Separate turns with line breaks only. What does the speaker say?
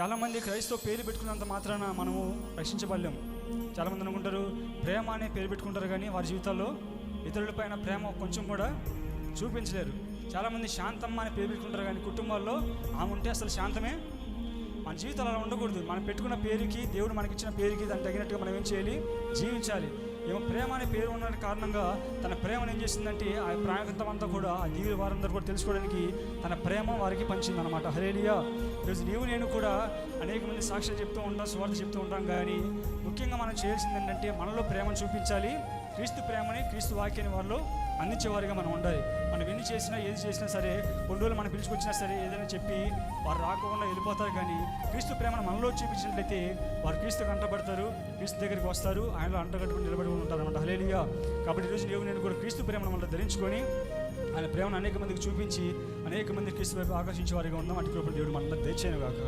చాలామంది క్రైస్తవ పేరు పెట్టుకున్నంత మాత్రాన మనము రక్షించబడలేము చాలామంది అనుకుంటారు ప్రేమ అనే పేరు పెట్టుకుంటారు కానీ వారి జీవితాల్లో ఇతరులపైన ప్రేమ కొంచెం కూడా చూపించలేరు. చాలామంది శాంతమ్మ అని పేరు పెట్టుకుంటారు కానీ కుటుంబాల్లో ఆమె ఉంటే అసలు శాంతమే. మన జీవితాలు అలా ఉండకూడదు. మనం పెట్టుకున్న పేరుకి దేవుడు మనకిచ్చిన పేరుకి దానికి తగినట్టుగా మనం ఏం చేయాలి? జీవించాలి. ఏమో ప్రేమ అనే పేరు ఉన్న కారణంగా తన ప్రేమను ఏం చేసిందంటే ఆ ప్రాయకత్వం అంతా కూడా ఆ దీవుల వారందరూ కూడా తెలుసుకోవడానికి తన ప్రేమ వారికి పంచింది అనమాట హరేలియా ఈరోజు నీవు నేను కూడా అనేక మంది సాక్ష్యాలు చెప్తూ ఉంటాం స్వార్థ చెప్తూ ఉంటాం కానీ ముఖ్యంగా మనం చేయాల్సింది ఏంటంటే మనలో ప్రేమను చూపించాలి క్రీస్తు ప్రేమని క్రీస్తు వాక్యాన్ని వాళ్ళు అందించేవారిగా మనం ఉండాలి. మనం ఎన్ని చేసినా ఏది చేసినా సరే కొన్ని రోజులు మనం పిలుచుకొచ్చినా సరే ఏదైనా చెప్పి వారు రాకుండా వెళ్ళిపోతారు. కానీ క్రీస్తు ప్రేమను మనలో చూపించినట్లయితే వారు క్రీస్తు కంటపడతారు క్రీస్తు దగ్గరికి వస్తారు ఆయనలో అంటగట్టుకుని నిలబడి ఉంటారు అనమాట హలేలిగా కాబట్టి ఈరోజు నీవు నేను కూడా క్రీస్తు ప్రేమను మనం ధరించుకొని ఆయన ప్రేమను అనేక మందికి చూపించి అనేక మంది క్రీస్తు వైపు ఆకర్షించే వారిగా ఉందాం అటు దేవుడు మనల్ని దయచేయను కాక